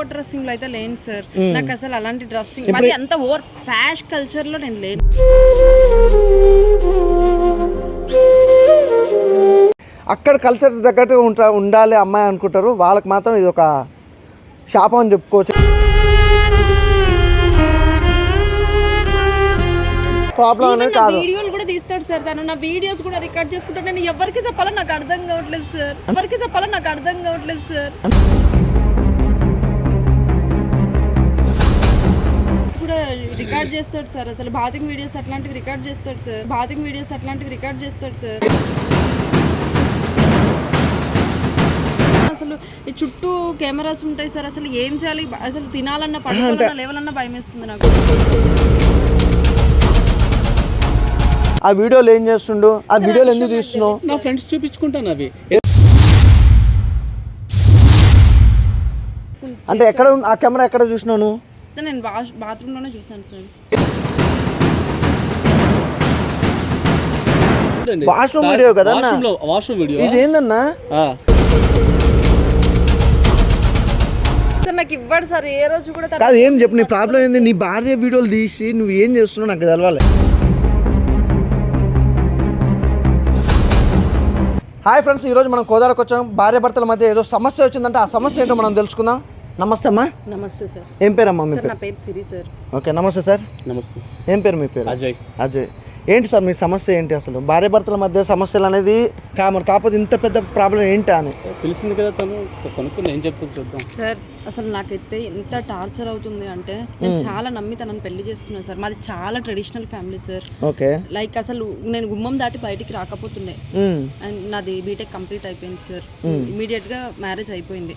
Over డ్రెస్సింగ్లో అయితే లేను sir. నాకు అసలు అలాంటి డ్రెస్సింగ్ మరి అంత ఓవర్ ఫ్యాష్ కల్చర్లో నేను లేను. అక్కడ కల్చర్ తగ్గట్టు ఉంటా ఉండాలి అమ్మాయి అనుకుంటారు. వాళ్ళకి మాత్రం ఇది ఒక శాపం అని చెప్పుకోవచ్చు. ప్రాబ్లం అనేది కాదు. వీడియోలు కూడా తీస్తాడు సార్. తను నా వీడియోస్ కూడా రికార్డ్ చేసుకుంటాను నేను ఎవరికి చెప్పాలో నాకు అర్థం కావట్లేదు సార్. ఎవరికి చెప్పాలో నాకు అర్థం కావట్లేదు సార్. రికార్డ్ చేస్తాడు సార్. అసలు బాతింగ్ వీడియోస్ అట్లాంటివి రికార్డ్ చేస్తాడు సార్. బాతింగ్ వీడియోస్ అట్లాంటివి రికార్డ్ చేస్తాడు సార్. అసలు ఈ చుట్టూ కెమెరాస్ ఉంటాయి సార్. అసలు ఏం చేయాలి? అసలు తినాలన్నా పడుకోవాలన్నా లేవాలన్నా భయం వేస్తుంది నాకు. ఆ వీడియోలు ఏం చేస్తుండు? ఆ వీడియోలు ఎందుకు తీస్తున్నావు? నా ఫ్రెండ్స్ చూపించుకుంటాను అవి. అంటే ఎక్కడ ఆ కెమెరా ఎక్కడ చూసినావు నువ్వు? సార్ నేను వాష్ బాత్రూంలోనే చూసాను సార్. వాష్రూమ్ వీడియో కదా? Washroom video? ఇది ఏందన్నా? సార్ నాకు ఇవ్వడు సార్ ఏ రోజు కూడా కాదు ఏం చెప్పు నీ ప్రాబ్లం ఏంది? నీ భార్య వీడియోలు తీసి నువ్వు ఏం చేస్తున్నావు నాకు తెలవాలి. హాయ్ ఫ్రెండ్స్ ఈరోజు మనం కోదాడకు వచ్చాం భార్య భర్తల మధ్య ఏదో సమస్య వచ్చిందంటే. ఆ సమస్య ఏంటో మనం తెలుసుకుందాం. నమస్తే అమ్మా. నమస్తే సార్. ఏం పేరమ్మా మీ పేరు నా పేరు? సిరి సార్. ఓకే నమస్తే సార్. నమస్తే. ఏం పేరు మీ పేరు? అజయ్. అజయ్. ఏంటి సార్ మీ సమస్య ఏంటి అసలు? భార్య భర్తల మధ్య సమస్యలు అనేది కామన్ కాకపోతే ఇంత పెద్ద ప్రాబ్లం ఏంటి అని? పిలిచింది కదా తను. కొనుక్కుని ఏం చెప్తుంది చూద్దాం. సార్ అసలు నాకైతే ఎంత టార్చర్ అవుతుంది అంటే నేను చాలా నమ్మి తనని పెళ్ళి చేసుకున్నాను సార్. మాది చాలా traditional family sir. Okay. Like అసలు నేను గుమ్మం దాటి బయటికి రాకపోతుండే. అండ్ నాది బీటెక్ కంప్లీట్ అయిపోయింది సార్. ఇమీడియట్గా మ్యారేజ్ అయిపోయింది.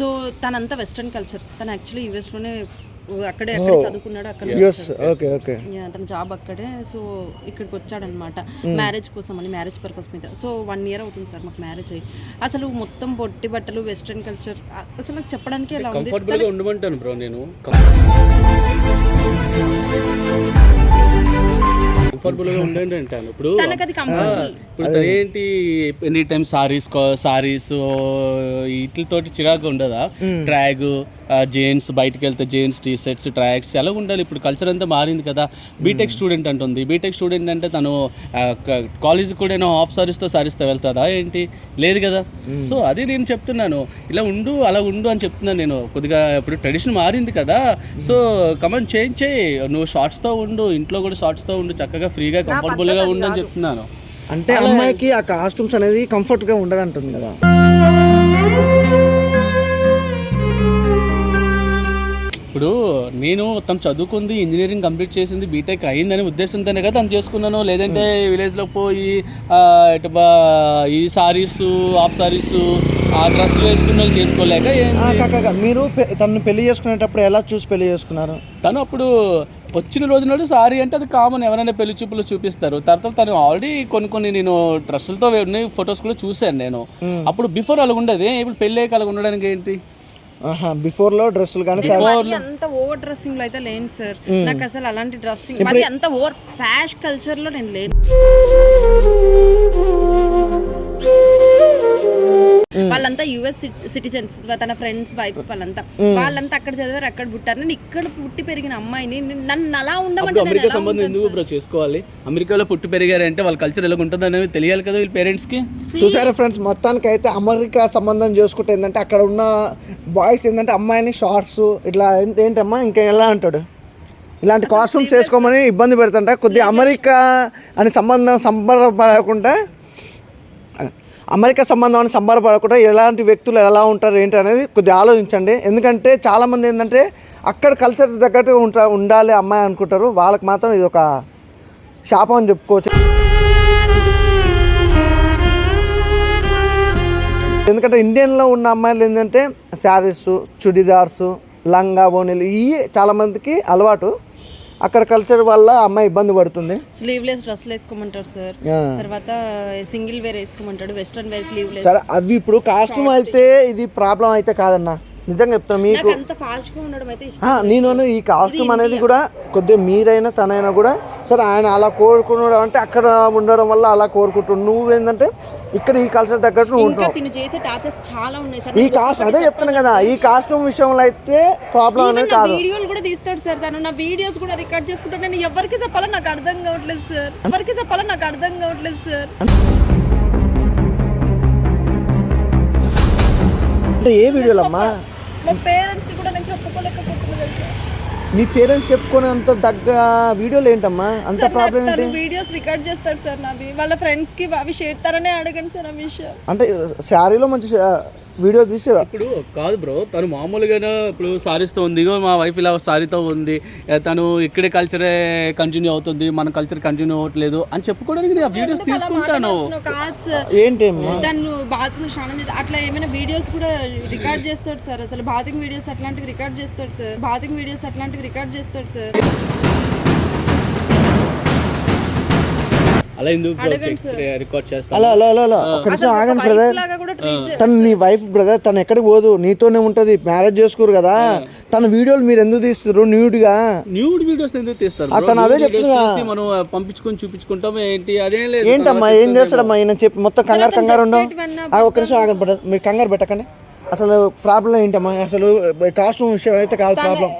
సో తనంతా వెస్ట్రన్ కల్చర్. తను యాక్చువల్లీ యూఎస్లోనే అక్కడే అక్కడే చదువుకున్నాడు అక్కడ ఓకే ఓకే యా, తన జాబ్ అక్కడే సో ఇక్కడికి వచ్చాడనమాట మ్యారేజ్ కోసం అని మ్యారేజ్ పర్పస్ మీద. సో వన్ ఇయర్ అవుతుంది సార్ మాకు మ్యారేజ్ అయ్యి. అసలు మొత్తం పొట్టి బట్టలు వెస్ట్రన్ కల్చర్ అసలు నాకు చెప్పడానికి ఎలా ఉంది? కంఫర్టబుల్గా ఉండమంటాను బ్రో నేను. కంఫర్టబుల్గా ఉండండి అంటాను. ఇప్పుడు కంఫర్టబుల్ ఇప్పుడు ఏంటి ఎనీ టైం సారీస్ సారీస్ వీటితోటి చిరాకు ఉండదా? ట్రాగ్ జీన్స్ బయటకు వెళ్తే జీన్స్ టీ షర్ట్స్ ట్రాక్స్ ఎలా ఉండాలి. ఇప్పుడు కల్చర్ అంతా మారింది కదా. బీటెక్ స్టూడెంట్ అంటుంది. బీటెక్ స్టూడెంట్ అంటే తను కాలేజ్ కూడా ఏమో హాఫ్ సారీస్తో సారీస్తో వెళ్తుందా? ఏంటి? లేదు కదా. సో అది నేను చెప్తున్నాను. ఇలా ఉండు అలా ఉండు అని చెప్తున్నాను నేను. కొద్దిగా ఇప్పుడు ట్రెడిషన్ మారింది కదా. సో కమెంట్ చేంజ్ చేయి. నువ్వు షార్ట్స్తో ఉండు ఇంట్లో కూడా షార్ట్స్తో ఉండు చక్కగా ఫ్రీగా కంఫర్టబుల్గా ఉండు అని చెప్తున్నాను. అంటే అమ్మాయికి ఆ కాస్ట్యూమ్స్ అనేది కంఫర్ట్గా ఉండదు అంటుంది కదా. ఇప్పుడు నేను తను చదువుకుంది ఇంజనీరింగ్ కంప్లీట్ చేసింది బీటెక్ అయిందని ఉద్దేశంతోనే కదా తను చేసుకున్నాను. లేదంటే విలేజ్లో పోయి ఆ, ఇటు బా ఈ సారీస్ హాఫ్ సారీస్ ఆ డ్రెస్సులు వేసుకున్న వాళ్ళు చేసుకోలేక మీరు పె- తనని పెళ్ళి చేసుకునేటప్పుడు ఎలా చూసి పెళ్ళి చేసుకున్నారు? తను అప్పుడు వచ్చిన రోజు నాడు సారీ అంటే అది కామన్. ఎవరైనా పెళ్ళి చూపులు చూపిస్తారు. తర్వాత తను ఆల్రెడీ కొన్ని కొన్ని నేను డ్రెస్సులతో ఉన్నాయి ఫొటోస్ కూడా చూశాను నేను. అప్పుడు బిఫోర్ అలాగ ఉండేది ఇప్పుడు పెళ్ళి అయ్యాక అలాగ ఉండడానికి ఏంటి? ఆహా బిఫోర్లో డ్రెస్సులు కానీ అంత ఓవర్ డ్రెస్సింగ్లో అయితే లేను సార్. నాకు అసలు అలాంటి డ్రెస్సింగ్ మరి అంత ఓవర్ ఫ్యాష్ కల్చర్లో నేను లేను. వాళ్ళంతా యుఎస్ సిటిజన్స్ తన ఫ్రెండ్స్ వైఫ్స్ వాళ్ళంతా. వాళ్ళంతా అక్కడ చదివారు అక్కడ పుట్టారు. నేను ఇక్కడ పుట్టి పెరిగిన అమ్మాయిని నేను- నన్ను అలా ఉండమంటే నేను అమెరికా సంబంధం ఎందుకు బ్రో చేసుకోవాలి? అమెరికాలో పుట్టి పెరిగారంటే వాళ్ళ కల్చర్ ఎలా ఉంటుంది అనేది తెలియాలి కదా వీళ్ళ పేరెంట్స్కి చూసారా ఫ్రెండ్స్ మొత్తానికి అయితే అమెరికా సంబంధం చేసుకుంటే ఏంటంటే అక్కడ ఉన్న బాయ్స్ ఏంటంటే అమ్మాయిని షార్ట్స్ ఇట్లా ఏంటి- ఏంటమ్మా ఇంకా ఎలా అంటాడు? ఇలాంటి కాస్ట్యూమ్స్ వేసుకోమని ఇబ్బంది పెడుతుంటే కొద్దిగా అమెరికా అని సంబంధం సంబరపడకుండా అమెరికా సంబంధం సంబరపడకుండా ఎలాంటి వ్యక్తులు ఎలా ఉంటారు ఏంటి అనేది కొద్దిగా ఆలోచించండి. ఎందుకంటే చాలామంది ఏంటంటే అక్కడ కల్చర్ తగ్గట్టు ఉంటా ఉండాలి అమ్మాయి అనుకుంటారు. వాళ్ళకి మాత్రం ఇది ఒక శాపం అని చెప్పుకోవచ్చు. ఎందుకంటే ఇండియన్లో ఉన్న అమ్మాయిలు ఏంటంటే శారీస్ చుడిదార్స్ లంగా ఓణీలు ఇవి చాలామందికి అలవాటు. అక్కడ కల్చర్ వల్ల అమ్మాయి ఇబ్బంది పడుతుంది. స్లీవ్లెస్ డ్రెస్లు వేసుకోమంటారు సార్. తర్వాత సింగిల్ వేర్ వేసుకోమంటాడు. వెస్ట్రన్ వేర్ స్లీవ్లెస్ సరే అవి ఇప్పుడు కాస్ట్యూమ్ అయితే ఇది ప్రాబ్లం అయితే కాదన్న. నిజంగా చెప్తాను మీకు నేను ఈ కాస్ట్యూమ్ అనేది కూడా కొద్దిగా మీరైనా తనైనా కూడా సరే ఆయన అలా కోరుకున్నాడు అంటే అక్కడ ఉండడం వల్ల అలా కోరుకుంటున్నాడు. నువ్వేంటంటే ఇక్కడ ఈ కల్చర్ తగ్గట్టు నువ్వు ఉంటున్నావు ఈ కాస్ట్ అదే చెప్తాను కదా ఈ కాస్ట్యూమ్ విషయంలో అయితే ప్రాబ్లం అనేది కాదు. వీడియోలు కూడా తీస్తాడు సార్ తను. నా వీడియోస్ కూడా రికార్డ్ చేసుకుంటాను నేను ఎవరికి చెప్పాలో నాకు అర్థం కావట్లేదు సార్. ఎవరికి చెప్పాలో నాకు అర్థం కావట్లేదు సార్. అంటే ఏ వీడియోలమ్మా? మా పేరెంట్స్కి కూడా నేను చెప్పుకోలేకపోతున్నాను నీ పేరెంట్స్ చెప్పుకునేంత దగ్గ వీడియోలు ఏంటమ్మా? అంత ప్రాబ్లం ఏంటి తను వీడియోస్ రికార్డ్ చేస్తాడు సార్ నావి. వాళ్ళ ఫ్రెండ్స్కి అవి చేస్తారనే అడగండి సార్ ఆ విషయం అంటే శారీలో మంచి వీడియో తీసి ఇప్పుడు కాదు బ్రో తను మామూలుగానే ఇప్పుడు సారీస్తో ఉంది ఇగో మా వైఫ్ ఇలా సారీతో ఉంది తను ఇక్కడే కల్చరే కంటిన్యూ అవుతుంది మన కల్చర్ కంటిన్యూ అవ్వట్లేదు అని చెప్పుకోవడానికి నేను ఆ వీడియోస్ తీసుకుంటాను. కాదు సార్. ఏంటి తను బాత్రూమ్ స్నానం చేసి అట్లా ఏమైనా వీడియోస్ కూడా రికార్డ్ చేస్తాడు సార్. అసలు బాతింగ్ వీడియోస్ అట్లాంటివి రికార్డ్ చేస్తాడు సార్. బాతింగ్ వీడియోస్ అట్లాంటివి రికార్డ్ చేస్తాడు సార్. అలా ఎందుకు అడగండి సార్. రికార్డ్ చేస్తాను అలా అలా అలా అలా. ఒక నిమిషం ఆగండి బ్రదర్ తను నీ వైఫ్ బ్రదర్ తను ఎక్కడికి పోదు నీతోనే ఉంటది మ్యారేజ్ చేసుకోరు కదా. తన వీడియోలు మీరు ఎందుకు తీస్తారు న్యూడ్గా? న్యూడ్ వీడియోస్ ఎందుకు తీస్తారు? అతను అదే చెప్తున్నా. మనం పంపించుకొని చూపించుకుంటాం ఏంటి? అదేం లేదు ఏంటమ్మా ఏం చేస్తాడమ్మా? ఈయన చెప్పి మొత్తం కంగారు కంగారు ఉండవు ఒక్క నిమిషం ఆగండి బ్రదర్ మీరు కంగారు పెట్టకండి. అసలు ప్రాబ్లం ఏంటమ్మా? అసలు కాస్ట్యూమ్ విషయం అయితే కాదు ప్రాబ్లం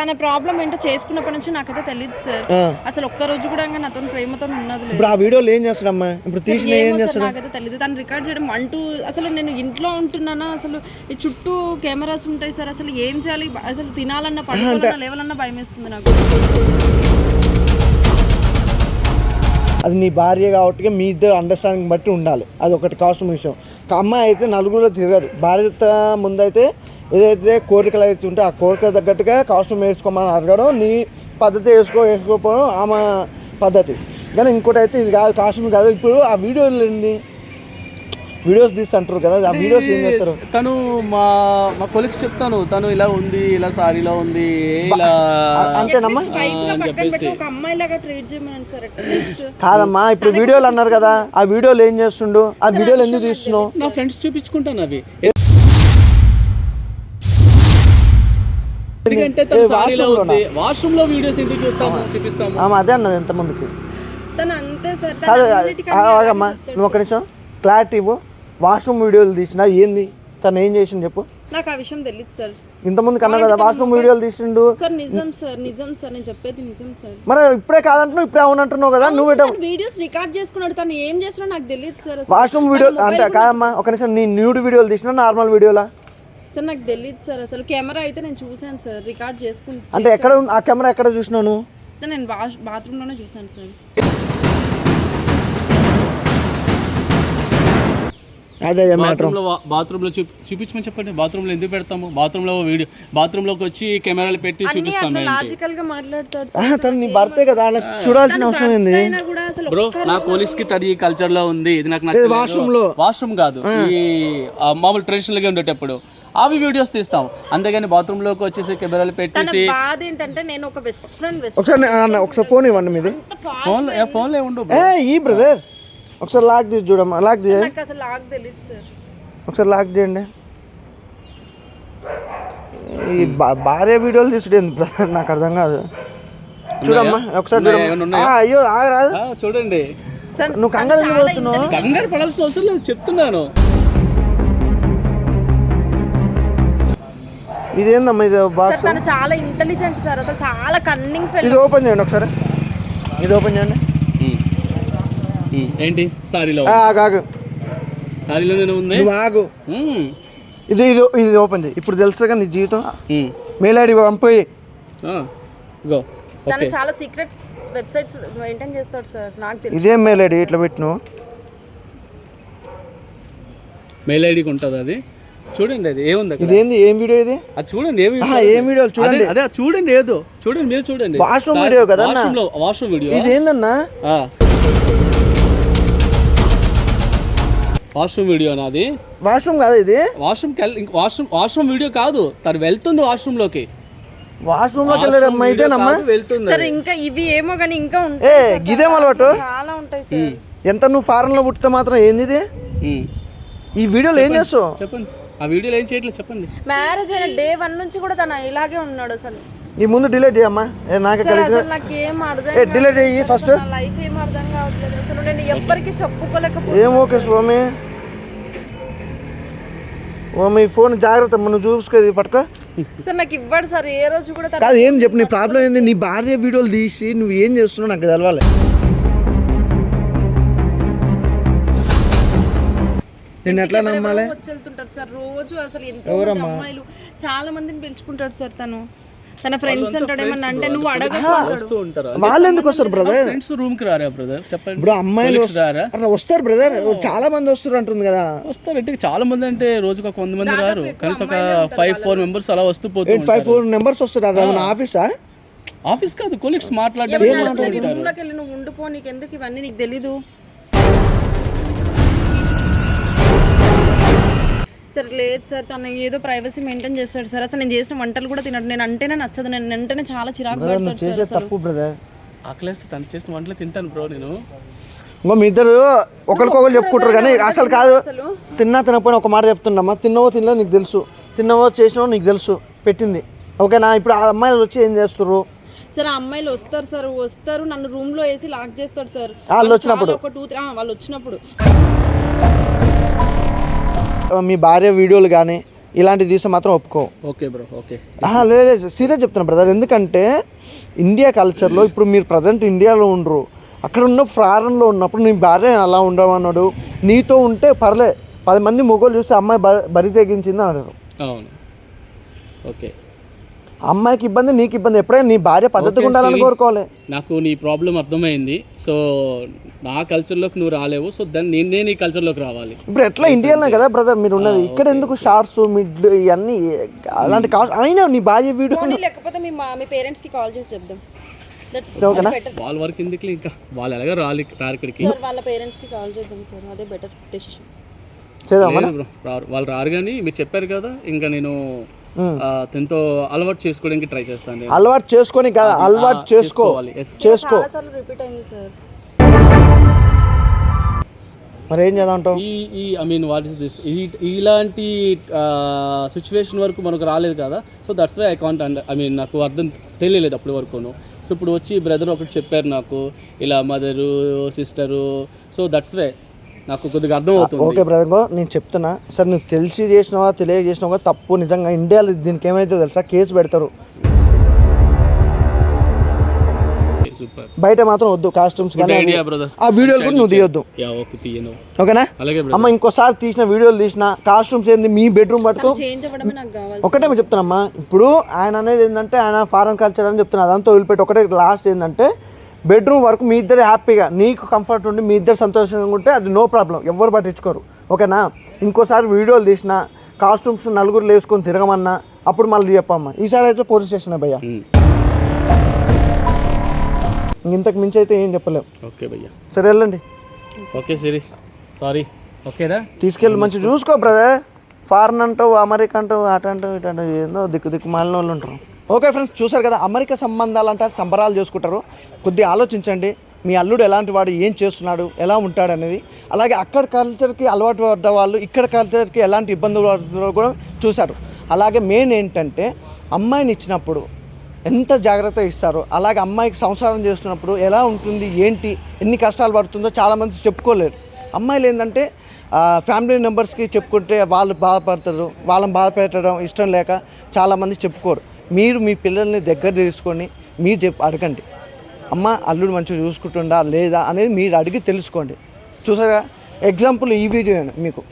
తన ప్రాబ్లం ఏంటో చేసుకున్నప్పటి నుంచి నాకైతే తెలియదు సార్. అసలు ఒక్క రోజు కూడా నాతో ప్రేమతో ఉన్నది ఇప్పుడు ఆ వీడియోలు ఏం చేస్తాడమ్మా ఇప్పుడు తీసిన ఏం చేస్తాడు నాకైతే తెలియదు తను రికార్డ్ చేయడం అంటూ అసలు నేను ఇంట్లో ఉంటున్నానా? అసలు ఈ చుట్టూ కెమెరాస్ ఉంటాయి సార్. అసలు ఏం చేయాలి? అసలు తినాలన్నా పడుకోవాలన్నా లేవాలన్నా భయం వేస్తుంది నాకు. అది నీ భార్య కాబట్టి మీ ఇద్దరు అండర్స్టాండింగ్ బట్టి ఉండాలి. అది ఒకటి కాస్ట్యూమ్ విషయం. అమ్మాయి అయితే నలుగురిలో తిరగదు. భార్య ముందైతే ఏదైతే కోరికలు అయితే ఉంటే ఆ కోరికలు తగ్గట్టుగా కాస్ట్యూమ్ వేసుకోమని అడగడం నీ పద్ధతి వేసుకో వేసుకోకపోవడం ఆమె పద్ధతి. కానీ ఇంకోటి అయితే ఇది కాదు కాస్ట్యూమ్ కాదు. ఇప్పుడు ఆ వీడియోలు ఏంది? వీడియోస్ తీస్తుంటారు కదా ఆ వీడియోస్ ఏం చేస్తారు? తను మా మా కొలిక్స్ చెప్తాను తను ఇలా ఉంది ఇలా సారీలో ఉంది ఇలా అంతేనమ్మా? అట్లీస్ట్ కాదమ్మా ఇప్పుడు వీడియోలు అన్నారు కదా ఆ వీడియోలు ఏం చేస్తుండు? ఆ వీడియోలు ఎందుకు తీస్తున్నావు? నా ఫ్రెండ్స్ చూపించుకుంటాను అవి. వాష్రూమ్లో వీడియోస్ ఎందుకు చూస్తాము చూపిస్తాము. ఆమె అదే అన్నది ఎంతమందికి తను అంతే సార్ కాదు తను ఆ- అన్నిటికన్నా ఆగమ్మా నువ్వు ఒక నిమిషం. క్లారిటీ ఇవ్వు. వాష్రూమ్ వీడియోలు తీసినా ఏంది? తను ఏం చేసిండు చెప్పు. నాకు ఆ విషయం తెలియదు సార్. ఇంతమంది కన్నా కదా వాష్రూమ్ వీడియోలు తీసిండు. సార్ నిజం సార్ నిజం సార్ నేను చెప్పేది నిజం సార్. మరి ఇప్పుడే కాదంటున్నావు ఇప్పుడే అవునంటున్నావు కదా నువ్వు ఇట వీడియోస్ రికార్డ్ చేసుకున్నాడు తను ఏం చేస్తున్నాడో నాకు తెలియదు సార్. వాష్రూమ్ వీడియో అంటే కాదమ్మా ఒక నిమిషం నీ న్యూడ్ వీడియోలు తీసినా నార్మల్ వీడియోలా? సార్ నాకు తెలియదు సార్. అసలు కెమెరా అయితే నేను చూసాను సార్. రికార్డ్ చేసుకుంటా అంటే ఎక్కడ ఆ కెమెరా ఎక్కడ చూసినావు నువ్వు? సార్ నేను వాష్ బాత్రూంలోనే చూసాను సార్. అదే మ్యాటర్ బాత్రూమ్లో బాత్రూమ్లో చూపి- చూపించమని చెప్పండి. బాత్రూమ్లో ఎందుకు పెడతాము? బాత్రూమ్లో వీడియో బాత్రూమ్లోకి వచ్చి కెమెరాలు పెట్టి చూపిస్తాము ఏంటి? లాజికల్గా మాట్లాడతాడు సార్. తను నీ భర్తే కదా అలా చూడాల్సిన అవసరం ఏంది? అయినా కూడా అసలు బ్రో నా పోలీస్కి తడి కల్చర్లో ఉంది. ఇది నాకు నచ్చలేదు. washroom లో? వాష్రూమ్ కాదు. ఈ ఆ, మామూలు ట్రెడిషనల్గా ఉండేటప్పుడు. అవి వీడియోస్ తీస్తాం. అంతేగాని బాత్రూమ్లోకి వచ్చేసి కెమెరాలు పెట్టేసి బాధ ఏంటంటే నేను ఒక వెస్ట్రన్ వెస్ట్ ఒకసారి అన్న, ఒకసారి ఫోన్ ఇవ్వండి మీది. ఫోన్ ఫోన్లో ఉండు ఏ ఈ బ్రదర్ ఒకసారి లాక్ తీసి చూడమ్మా. లాక్ నాకు అసలు లాగ్ తెలియదు సార్. ఒకసారి లాక్ చేయండి ఈ భార్య వీడియోలు తీసుడు బ్రదర్ నాకు అర్థం కాదు. చూడమ్మా ఒకసారి? చూడమ్మా. అయ్యో ఆగరాదు ఆ, చూడండి. సార్ నువ్వు కంగారు కంగారు పడాల్సిన అవసరం లేదు చెప్తున్నాను. ఇదేందమ్మా ఇది సార్ బాక్స్? తను చాలా ఇంటెలిజెంట్ సార్. అసలు చాలా కన్నింగ్ ఫెల్ ఇది ఓపెన్ చేయండి ఒకసారి. ఇది ఓపెన్ చేయండి. ఏంటి? సారీలో. ఆ, ఆగు ఆగు. సారీలో నేను ఉంది? నువ్వు ఆగు. ఇది ఇది ఇది ఓపెన్ చేయి. ఇప్పుడు తెలుసుగా నీ జీవితం. మెయిల్ ఐడి పంపోయి. ఆ, గో తను చాలా సీక్రెట్ వెబ్సైట్స్ మెయింటైన్ చేస్తాడు సార్. నాకు తెలియదు ఇదేం మెయిల్ ఐడి ఇట్లా పెట్టిను మెయిల్ ఐడికి ఉంటుంది అది? చూడండి అది ఏముంది అక్కడ? ఇదేంది? ఏం వీడియో ఇది? అది చూడండి ఏమి ఆహా, ఏం వీడియోలు చూడండి. అదే అది చూడండి ఏదో. చూడండి మీరు చూడండి. వాష్రూమ్ వీడియో కదా? వాష్రూమ్ వీడియో ఇది ఏందన్నా. వాష్రూమ్ వీడియో నాది వాష్రూమ్ కాదు ఇది? వాష్రూమ్ వాష్రూమ్ వాష్రూమ్ వీడియో కాదు. తను వెళ్తుంది వాష్రూమ్లోకి వాష్రూమ్లోకి వెళ్ళడం కాదు, వెళ్తుంది సార్ ఇంకా ఇవి ఏమో కానీ ఇంకా ఏ ఉంటాయి సార్. గిదేం అలవాటు? చాలా ఉంటాయి సార్. ఎంత నువ్వు ఫారెన్లో పుట్టితే మాత్రం ఏంది ఇది. ఈ వీడియోలో ఏం చేస్తావు? చెప్పండి. ఆ వీడియోలో ఏం చేయట్లేదు చెప్పండి. మ్యారేజ్ అయిన డే వన్ నుంచి కూడా తను ఇలాగే ఉన్నాడు అసలు. ఈ ముందు డిలీట్ చేయమ్మా ఏ నాకు నాకు ఏం అర్థం ఏ డిలీట్ చెయ్యి ఫస్ట్ నా లైఫ్ ఏం అర్థం కావట్లేదు. అసలు నేను ఎవ్వరికి చెప్పుకోలేకపోతే ఏం ఓకే స్వామి? స్వామి ఈ ఫోన్ జాగ్రత్త మనం చూసుకో పట్టుకో. సార్ నాకు ఇవ్వడు సార్ ఏ రోజు కూడా తను కాదు ఏం చెప్పు నీ ప్రాబ్లం ఏంది? నీ భార్య వీడియోలు తీసి నువ్వు ఏం చేస్తున్నావు నాకు తెలవాలి. నేను ఎట్లా నమ్మాలి? వచ్చి వెళ్తుంటారు సార్. రోజు అసలు ఎంతో అమ్మాయిలు చాలా మందిని పిలుచుకుంటాడు సార్ తను. తన ఫ్రెండ్స్ అంటాడు ఏమన్నా అంటే నువ్వు ఉంటారు. వాళ్ళు ఎందుకు వస్తారు బ్రదర్ ఫ్రెండ్స్ రూమ్కి రారా బ్రదర్ చెప్పండి. ఇప్పుడు అమ్మాయిలు రారా? అట్లా వస్తారు బ్రదర్ చాలా మంది వస్తారు అంటుంది కదా. వస్తారు అంటే చాలా మంది అంటే రోజుకు ఒక వంద మంది రారు. కనీసం ఒక ఫైవ్ ఫోర్ మెంబర్స్ అలా వస్తూ పోతూ ఎయిట్ ఫైవ్ ఫోర్ నెంబర్స్ వస్తారు అది ఏమైనా ఆఫీసా? ఆఫీస్ కాదు కొలీగ్స్ నీ రూమ్లోకి వెళ్ళి నువ్వు ఉండిపో నీకు ఎందుకు ఇవన్నీ నీకు తెలీదు? సార్ లేదు సార్ తను ఏదో ప్రైవసీ మెయింటైన్ చేస్తాడు సార్. అసలు నేను చేసిన వంటలు కూడా తినడు. నేను అంటేనే నచ్చదు. నేను అంటేనే చాలా చిరాకు నువ్వు పడతాడు సార్ చేసే తప్పు బ్రదర్. ఆకలేస్తే తను చేసిన వంటలు తింటాను బ్రో నేను. ఇంకో మీ ఇద్దరు ఒకరికొకరు చెప్పుకుంటారు కానీ అసలు కాదు అసలు. తిన్నా తినకపోయినా ఒక మాట చెప్తున్నామ్మా తిన్నవో తినలో నీకు తెలుసు. తిన్నవో చేసినవో నీకు తెలుసు. పెట్టింది. ఓకేనా? ఇప్పుడు ఆ అమ్మాయిలు వచ్చి ఏం చేస్తారు సార్ ఆ అమ్మాయిలు వస్తారు సార్. వస్తారు. నన్ను రూమ్లో వేసి లాక్ చేస్తాడు సార్. వాళ్ళు వచ్చినప్పుడు? ఒక టూ త్రీ వాళ్ళు వచ్చినప్పుడు. మీ భార్య వీడియోలు కానీ ఇలాంటివి తీస్తే మాత్రం ఒప్పుకో. Okay bro okay. లేదు సీరియస్ చెప్తున్నా బ్రదర్. ఎందుకంటే ఇండియా కల్చర్లో ఇప్పుడు మీరు ప్రజెంట్ ఇండియాలో ఉండరు. అక్కడ ఉన్న ఫారెన్లో ఉన్నప్పుడు నీ భార్య అలా ఉండమన్నాడు. నీతో ఉంటే పర్లే పది మంది మొగోళ్ళు చూస్తే అమ్మాయి బరి తెగించింది అన్నారు అవును. ఓకే. అమ్మాయికి ఇబ్బంది నీకు ఇబ్బంది. ఎప్పుడైనా నీ భార్య పద్ధతిగా ఉండాలని కోరుకోవాలి. నాకు నీ ప్రాబ్లం అర్థమైంది. సో నా కల్చర్లోకి నువ్వు రాలేవు. సో దాన్ని నేను నేను ఈ కల్చర్లోకి రావాలి. ఇప్పుడు ఎట్లా ఇండియాలోనే కదా బ్రదర్ మీరు ఉన్నది. ఇక్కడ ఎందుకు షార్ట్స్ మిడ్లు ఇవన్నీ అలాంటి అయినా నీ భార్య వీడియో లేకపోతే మీ మా మీ పేరెంట్స్కి కాల్ చేసి చెప్దాం. ఓకేనా వాళ్ళ వరకు ఎందుకు ఇంకా? వాళ్ళు ఎలాగో రాలి రారు ఇక్కడికి. సార్ వాళ్ళ పేరెంట్స్కి కాల్ చేద్దాం సార్ అదే బెటర్ డెసిషన్ వాళ్ళు రారు కానీ మీరు చెప్పారు కదా ఇంకా నేను తనతో అలవాటు చేసుకోవడానికి ట్రై చేస్తాను నేను. అలవాటు చేసుకొని కాదు అలవాటు చేసుకో. చేసుకోవాలి. చేసుకో. చాలా సార్లు రిపీట్ అయింది సార్ మరి ఏం చేద్దామంటావు ఈ ఈ I mean what is this ఈ ఇలాంటి సిచ్యువేషన్ వరకు మనకు రాలేదు కదా. So that's why I can't and I mean నాకు అర్థం తెలియలేదు అప్పటి వరకును. సో ఇప్పుడు వచ్చి బ్రదర్ ఒకటి చెప్పారు నాకు. ఇలా mother sister so that's why నాకు కొద్దిగా అర్థం అవుతుంది ఓకే బ్రదర్ నేను చెప్తున్నా. సరే నువ్వు తెలిసి చేసినావా తెలియ చేసినావా తప్పు నిజంగా ఇండియాలో దీనికి ఏమైతే తెలుసా? కేసు పెడతారు. బయట మాత్రం వద్దు కాస్ట్యూమ్స్ ఆ వీడియోలు కూడా నువ్వు తీయొద్దు. ఓకేనా? అలాగే బ్రదర్ అమ్మ ఇంకోసారి తీసిన వీడియోలు తీసిన కాస్ట్యూమ్స్ ఏంది మీ బెడ్రూమ్ పట్టుకో. చేంజ్ అవ్వడమే నాకు కావాలి ఒకటే మేము చెప్తున్నామ్మా ఇప్పుడు ఆయన అనేది ఏంటంటే ఆయన ఫారెన్ కల్చర్ అని చెప్తున్నా. అదంతా వదిలిపెట్టి. ఒకటే లాస్ట్ ఏంటంటే బెడ్రూమ్ వరకు మీ ఇద్దరు హ్యాపీగా నీకు కంఫర్ట్ ఉండి మీ ఇద్దరు సంతోషంగా ఉంటే అది నో ప్రాబ్లం ఎవరు పట్టించుకోరు. ఓకేనా? ఇంకోసారి వీడియోలు తీసిన కాస్ట్యూమ్స్ నలుగురు వేసుకొని తిరగమన్నా అప్పుడు మళ్ళీ చెప్పమ్మా. ఈసారి అయితే పోలీస్ స్టేషన్ భయ్యా? ఇంతకు మించి అయితే ఏం చెప్పలేము ఓకే భయ్యా. సరే వెళ్ళండి. ఓకే సిరీస్ సారీ ఓకేనా? తీసుకెళ్ళి మంచి చూసుకో బ్రదర్ ఫారెన్ అంటావు అమెరికా అంటావు అటు అంటావు ఇటు అంటావు ఏందో దిక్కు దిక్కు మాలిన వాళ్ళు ఉంటారు. ఓకే ఫ్రెండ్స్ చూసారు కదా అమెరికా సంబంధాలు అంటే సంబరాలు చేసుకుంటారు. కొద్దిగా ఆలోచించండి మీ అల్లుడు ఎలాంటి వాడు ఏం చేస్తున్నాడు ఎలా ఉంటాడు అనేది. అలాగే అక్కడ కల్చర్కి అలవాటు పడ్డ వాళ్ళు ఇక్కడ కల్చర్కి ఎలాంటి ఇబ్బందులు పడుతున్నారో కూడా చూశారు. అలాగే మెయిన్ ఏంటంటే అమ్మాయిని ఇచ్చినప్పుడు ఎంత జాగ్రత్త ఇస్తారో అలాగే అమ్మాయికి సంసారం చేస్తున్నప్పుడు ఎలా ఉంటుంది ఏంటి ఎన్ని కష్టాలు పడుతుందో చాలామంది చెప్పుకోలేరు. అమ్మాయిలు ఏంటంటే ఫ్యామిలీ మెంబర్స్కి చెప్పుకుంటే వాళ్ళు బాధపడతారు వాళ్ళని బాధపెట్టడం ఇష్టం లేక చాలామంది చెప్పుకోరు. మీరు మీ పిల్లల్ని దగ్గర తీసుకొని మీరు చెప్పి అడగండి. అమ్మ అల్లుడు మంచిగా చూసుకుంటుండా లేదా అనేది మీరు అడిగి తెలుసుకోండి. చూసారా? ఎగ్జాంపుల్ ఈ వీడియో మీకు.